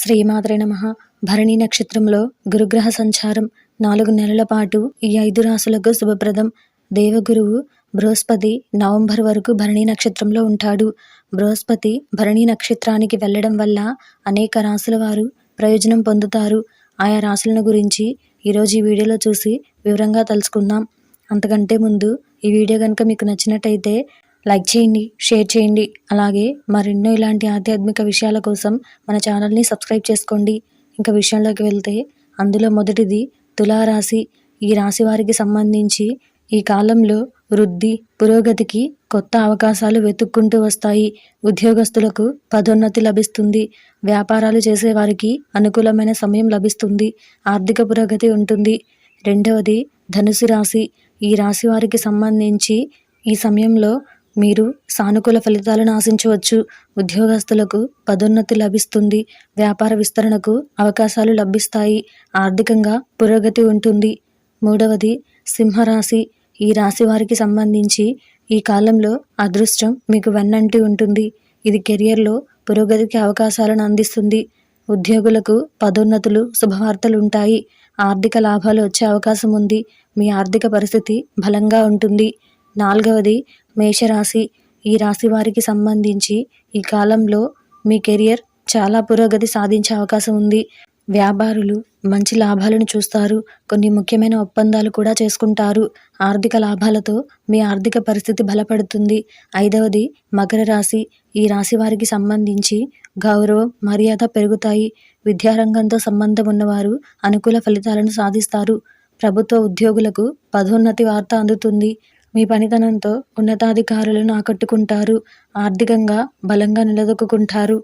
శ్రీమాతృ నమ. భరణి నక్షత్రంలో గురుగ్రహ సంచారం నాలుగు నెలల పాటు ఈ ఐదు రాసులకు శుభప్రదం. దేవగురువు బృహస్పతి నవంబర్ వరకు భరణి నక్షత్రంలో ఉంటాడు. బృహస్పతి భరణి నక్షత్రానికి వెళ్ళడం వల్ల అనేక రాసుల వారు ప్రయోజనం పొందుతారు. ఆయా రాసులను గురించి ఈరోజు ఈ వీడియోలో చూసి వివరంగా తెలుసుకుందాం అంతకంటే ముందు ఈ వీడియో కనుక మీకు నచ్చినట్టయితే లైక్ చేయండి షేర్ చేయండి. అలాగే మరెన్నో ఇలాంటి ఆధ్యాత్మిక విషయాల కోసం మన ఛానల్ని సబ్స్క్రైబ్ చేసుకోండి. ఇంకా విషయంలోకి వెళ్తే అందులో మొదటిది తులారాశి. ఈ రాశి వారికి సంబంధించి ఈ కాలంలో వృద్ధి పురోగతికి కొత్త అవకాశాలు వెతుక్కుంటూ వస్తాయి. ఉద్యోగస్తులకు పదోన్నతి లభిస్తుంది. వ్యాపారాలు చేసేవారికి అనుకూలమైన సమయం లభిస్తుంది. ఆర్థిక పురోగతి ఉంటుంది. రెండవది ధనుసు రాశి. ఈ రాశి వారికి సంబంధించి ఈ సమయంలో మీరు సానుకూల ఫలితాలను ఆశించవచ్చు. ఉద్యోగస్తులకు పదోన్నతి లభిస్తుంది. వ్యాపార విస్తరణకు అవకాశాలు లభిస్తాయి. ఆర్థికంగా పురోగతి ఉంటుంది. మూడవది సింహరాశి. ఈ రాశి వారికి సంబంధించి ఈ కాలంలో అదృష్టం మీకు వెన్నంటి ఉంటుంది. ఇది కెరియర్లో పురోగతికి అవకాశాలను అందిస్తుంది. ఉద్యోగులకు పదోన్నతులు శుభవార్తలు ఉంటాయి. ఆర్థిక లాభాలు వచ్చే అవకాశం ఉంది. మీ ఆర్థిక పరిస్థితి బలంగా ఉంటుంది. నాలుగవది మేషరాశి ఈ రాశి వారికి సంబంధించి ఈ కాలంలో మీ కెరియర్ చాలా పురోగతి సాధించే అవకాశం ఉంది. వ్యాపారులు మంచి లాభాలను చూస్తారు. కొన్ని ముఖ్యమైన ఒప్పందాలు కూడా చేసుకుంటారు. ఆర్థిక లాభాలతో మీ ఆర్థిక పరిస్థితి బలపడుతుంది. ఐదవది మకర రాశి ఈ రాశి వారికి సంబంధించి గౌరవం మర్యాద పెరుగుతాయి. విద్యారంగంతో సంబంధం ఉన్నవారు అనుకూల ఫలితాలను సాధిస్తారు. ప్రభుత్వ ఉద్యోగులకు పదోన్నతి వార్త అందుతుంది. మీ పనితనంతో ఉన్నతాధికారులను ఆకట్టుకుంటారు. ఆర్థికంగా బలంగా నిలదొక్కుకుంటారు.